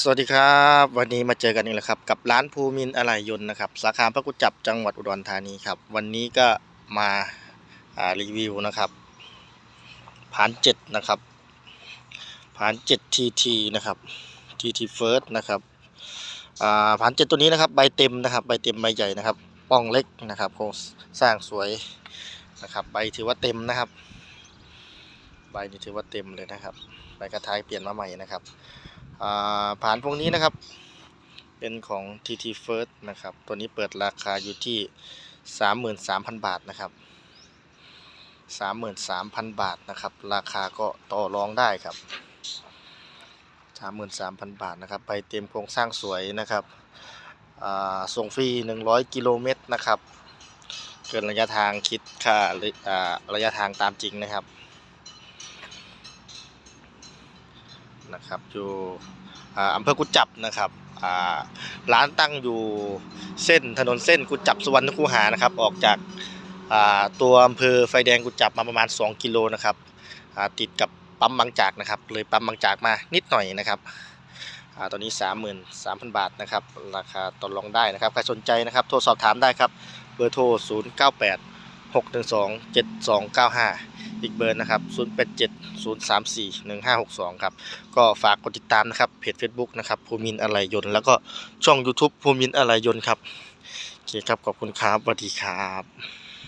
สวัสดีครับ วันนี้มาเจอกันอีกแล้วครับ กับร้านภูมินทร์อะไหล่ยนต์นะครับ สาขาพระกุจับจังหวัดอุดรธานีครับ วันนี้ก็มาารีวิวนะครับผ่านเจ็ดนะครับผ่านเจ็ดทีทีนะครับทีทีเฟิร์สนะครับผ่านเจ็ดตัวนี้นะครับ ใบเต็มนะครับ ใบเต็มใบใหญ่นะครับ ป้องเล็กนะครับโครงสร้างสวยนะครับ ใบถือว่าเต็มนะครับ ใบนี่ถือว่าเต็มเลยนะครับ ใบกระทายเปลี่ยนมาใหม่นะครับ ผ่านพวกนี้นะครับ เป็นของ TT First นะครับ ตัวนี้เปิดราคาอยู่ที่ 33,000 บาทนะครับ 33,000 บาทนะครับ ราคาก็ต่อรองได้ครับ 33,000 บาทนะครับ ไปเต็มโครงสร้างสวยนะครับส่งฟรี 100 กิโลเมตรนะครับ เกินระยะทางคิดค่าระยะทางตามจริงนะครับ นะครับอยู่อ่าอำเภอกุจจับนะครับอ่าร้านตั้งอยู่เส้นถนนเส้นกุจจับสุวรรณคูหานะครับออกจากอ่าตัวอำเภอไฟแดงกุจจับมาประมาณ 2 กิโลนะครับอ่าติดกับปั๊มบางจากนะครับเลยปั๊มบางจากมานิดหน่อยนะครับอ่าตอนนี้ 33,000 บาทนะครับราคาต่อรองได้นะครับใครสนใจนะครับโทรสอบถามได้ครับเบอร์โทร 098 612 7295 อีกเบอร์นะครับ 087 034 1562 ครับ ก็ฝากกดติดตามนะครับ เพจ Facebook นะครับภูมินอะไรยนแล้วก็ช่อง YouTube ภูมินอะไรยนครับโอเคครับ ขอบคุณครับสวัสดีครับ